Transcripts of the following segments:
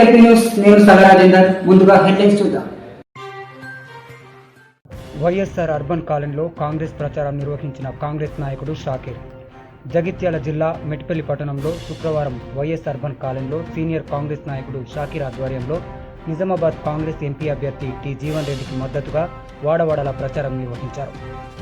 LP news నేను సగరాజేందర్ ముందుగా headlines చూద్దాం. వైఎస్ఆర్ అర్బన్ కాలనీలో కాంగ్రెస్ ప్రచారం నిర్వహించిన కాంగ్రెస్ నాయకుడు షాకీర్. జగిత్యాల జిల్లా మెట్పల్లి పట్టణంలో శుక్రవారం వైఎస్ అర్బన్ కాలనీలో సీనియర్ కాంగ్రెస్ నాయకుడు షాకీర్ ఆధ్వర్యంలో నిజామాబాద్ కాంగ్రెస్ ఎంపీ అభ్యర్థి టి జీవన్ రెడ్డికి మద్దతుగా వాడవాడల ప్రచారం నిర్వహించారు.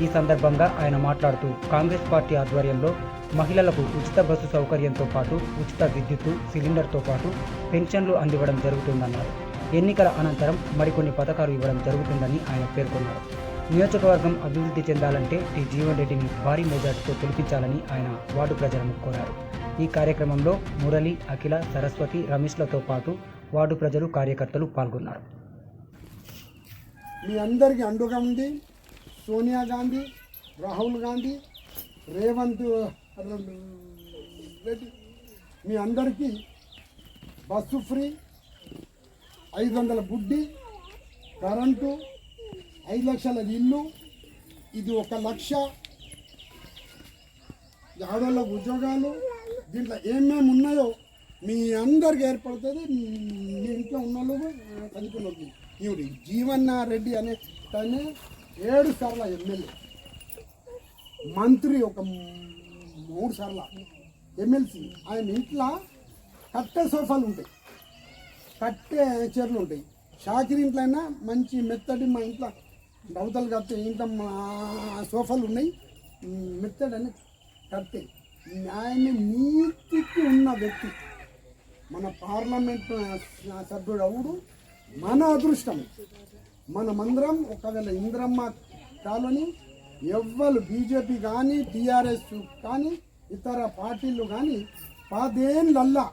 ఈ సందర్భంగా ఆయన మాట్లాడుతూ కాంగ్రెస్ పార్టీ ఆధ్వర్యంలో మహిళలకు ఉచిత బస్సు సౌకర్యంతో పాటు ఉచిత విద్యుత్తు సిలిండర్తో పాటు పెన్షన్లు అందివ్వడం జరుగుతుందన్నారు. ఎన్నికల అనంతరం మరికొన్ని పథకాలు ఇవ్వడం జరుగుతుందని ఆయన పేర్కొన్నారు. నియోజకవర్గం అభివృద్ధి చెందాలంటే టి. జీవన్ రెడ్డిని భారీ మెజార్టీతో గెలిపించాలని ఆయన వార్డు ప్రజలను కోరారు. ఈ కార్యక్రమంలో మురళి అఖిల సరస్వతి రమేష్లతో పాటు వార్డు ప్రజలు కార్యకర్తలు పాల్గొన్నారు. మీ అందరికీ అండుగా ఉంది సోనియా గాంధీ రాహుల్ గాంధీ రేవంత్ మీ అందరికీ బస్సు ఫ్రీ ఐదు వందల బుడ్డి కరెంటు ఐదు లక్షల ఇల్లు ఇది ఒక లక్ష. ఆడవాళ్ళకు ఉద్యోగాలు దీంట్లో ఏమేమి ఉన్నాయో మీ అందరికి ఏర్పడుతుంది. మీ ఇంట్లో ఉన్న వాళ్ళు చదువుకున్న ఈవిడ జీవన్న రెడ్డి అనే తనే ఏడు సార్ల ఎమ్మెల్యే. మంత్రి ఒక మూడు సార్ల ఎమ్మెల్సీ ఆయన ఇంట్లో కట్టె సోఫాలు ఉంటాయి. కట్టే చీరలు ఉంటాయి. షాకిరి ఇంట్లో అయినా మంచి మెత్తడి మా ఇంట్లో దవతలు కట్టే ఇంట్లో మా సోఫాలు ఉన్నాయి. మెత్తడి అని కట్టే ఆయన నీతికి ఉన్న వ్యక్తి. మన పార్లమెంట్ సభ్యుడు అవుడు. మన అదృష్టం. మనమందరం ఒకవేళ ఇంద్రమ్మ కాలనీ ఎవ్వరు బీజేపీ కానీ టీఆర్ఎస్ కానీ ఇతర పార్టీలు కానీ పదేళ్ళల్లా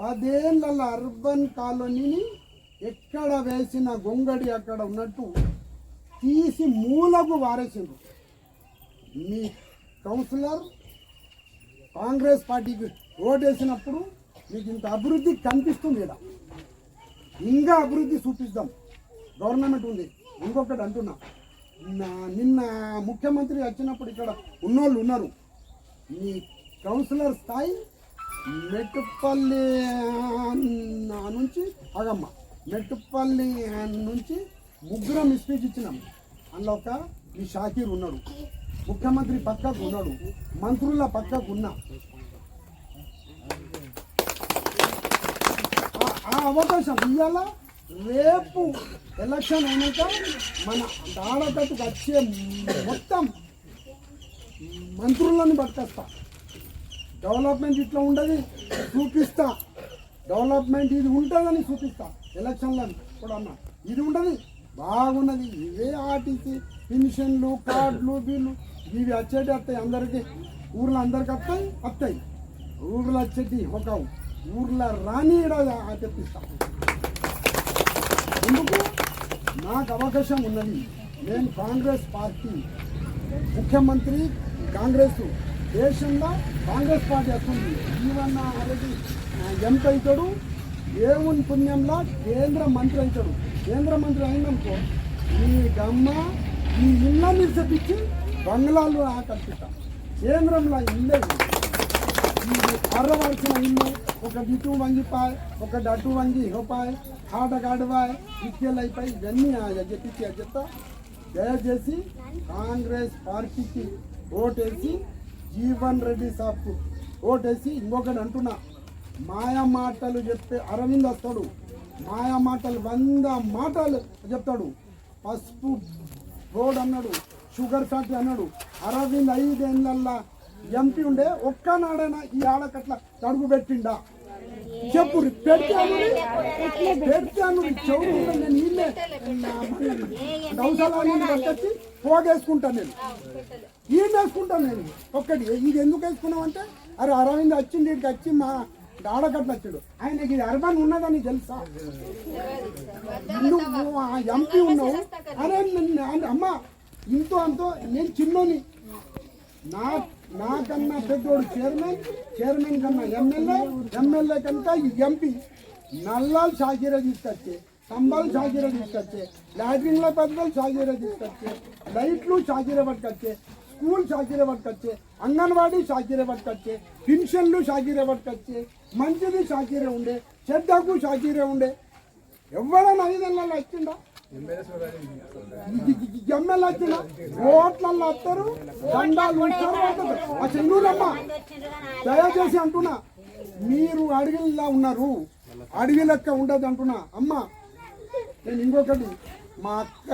పదేళ్ళల్లా అర్బన్ కాలనీని ఎక్కడ వేసిన గొంగడి అక్కడ ఉన్నట్టు తీసి మూలకు వారేసిండ్రు. మీ కౌన్సిలర్ కాంగ్రెస్ పార్టీకి ఓటేసినప్పుడు మీకు ఇంత అభివృద్ధి కనిపిస్తుంది ఇక్కడ ఇంకా అభివృద్ధి చూపిస్తాం గవర్నమెంట్ ఉంది. ఇంకొకటి అంటున్నాను నిన్న ముఖ్యమంత్రి వచ్చినప్పుడు ఇక్కడ ఉన్నోళ్ళు ఉన్నారు. నీ కౌన్సిలర్ స్థాయి మెట్టుపల్లి నుంచి అగమ్మ మెట్టుపల్లి నుంచి ముగ్గురం స్పీచ్ ఇచ్చినాం. అందులో ఒక ఈ షాకీర్ ఉన్నాడు. ముఖ్యమంత్రి పక్కకు ఉన్నాడు. మంత్రుల పక్కకు ఉన్నా. ఆ- ఆ అవకాశం ఇవాళ రేపు ఎలక్షన్ అయినాక మన దాడకట్టు వచ్చే మొత్తం మంత్రులను పట్టుకొస్తా డెవలప్మెంట్ ఇట్లా ఉండదు చూపిస్తా. డెవలప్మెంట్ ఇది ఉంటుందని చూపిస్తా. ఎలక్షన్లను కూడా అన్నా. ఇది ఉండదు బాగున్నది. ఇవే ఆర్టీసీ పెన్షన్లు కార్డులు బిల్లు ఇవి వచ్చేటి వస్తాయి అందరికీ. ఊర్లో అందరికి వస్తాయి వస్తాయి. ఊర్లో వచ్చేటి ఒక ఊర్లో రాని ఈడ తెప్పిస్తా. నాకు అవకాశం ఉన్నది. నేను కాంగ్రెస్ పార్టీ ముఖ్యమంత్రి కాంగ్రెస్ దేశంలో కాంగ్రెస్ పార్టీ వస్తుంది జీవన్న అనేది ఎంత అవుతాడు. దేవుని పుణ్యంలో కేంద్ర మంత్రి అవుతాడు. కేంద్ర మంత్రి అయిననుకో ఈ గమ్మ ఈ ఇళ్ళ నిర్చపించి బంగ్లాలు కల్పిస్తాం కేంద్రంలో ఇల్లే ఈ అర్రవలసిన ఇల్లు ఒక ఇటు వంగిపాయ్ ఒక అటు వంగి ఇహపాయ్ ఆటగాడువా విద్యలైపై ఇక్కలు అయిపోయి ఇవన్నీ చెప్పించి చెప్తా. దయచేసి కాంగ్రెస్ పార్టీకి ఓటేసి జీవన్ రెడ్డి సాబ్కు ఓటేసి ఇంకొకటి అంటున్నా. మాయా మాటలు చెప్పే అరవింద్ వస్తాడు. మాయా మాటలు వంద మాటలు చెప్తాడు. పసుపు రోడ్ అన్నాడు షుగర్ ఫ్యాక్టరీ అన్నాడు. అరవింద్ ఐదేళ్ళల్లా ఎంపీ ఉండే ఒక్కనాడైనా ఈ ఆడకట్ల తడుగు పెట్టిండా చెప్పు పెడతాను? పెడతాను? నేను ఈయనే పోగేసుకుంటాను నేను. ఈయన వేసుకుంటాను నేను. ఒక్కటి. ఇది ఎందుకు వేసుకున్నావు అంటే అరే అరవింద్ వచ్చింది ఇక్కడికి వచ్చి మా ఆడకట్ల వచ్చాడు. ఆయనకి ఇది అర్బన్ ఉన్నదని తెలుసా? నువ్వు ఎంపీ ఉన్నావు. అరే అమ్మ ఇంతో అంతో నేను చిన్నోని. నా నాకన్నా పెద్దోడు చైర్మన్ చైర్మన్ కన్నా ఎమ్మెల్యే ఎమ్మెల్యే కనుక ఎంపీ నల్లాలు షాకీరా తీసుకొచ్చే స్తంభాలు షాకీరా తీసుకొచ్చే లాట్రిన్ల పెద్దలు షాకీరా తీసుకొచ్చే లైట్లు షాకీరా పట్టుకొచ్చే స్కూల్ షాకీరే పట్టుకొచ్చే అంగన్వాడీ షాకీరే పట్టుకొచ్చే పెన్షన్లు షాకీరే పట్టుకొచ్చే మంచిది షాకీరే ఉండే చెడ్డకు షాకీరే ఉండే. ఎవడన్నా ఐదేళ్ళలో వచ్చిందా ఎమ్మెల్యే వచ్చిన ఓట్లలో వస్తారు దండాలు ఆ చెన్నూరమ్మ దయచేసి అంటున్నా మీరు అడవిలా ఉన్నారు అడవి లెక్క ఉండదు అంటున్నా. అమ్మ నేను ఇంకొకటి మా అక్క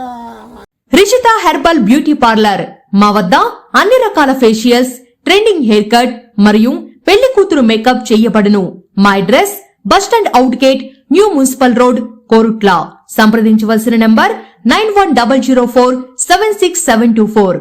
రిషిత హెర్బల్ బ్యూటీ పార్లర్ మా వద్ద అన్ని రకాల ఫేషియల్స్ ట్రెండింగ్ హెయిర్ కట్ మరియు పెళ్ళి కూతురు మేకప్ చేయబడును. మా address bus stand out gate new municipal road Korutla. సంప్రదించవలసిన number nine one double zero four seven six seven two four.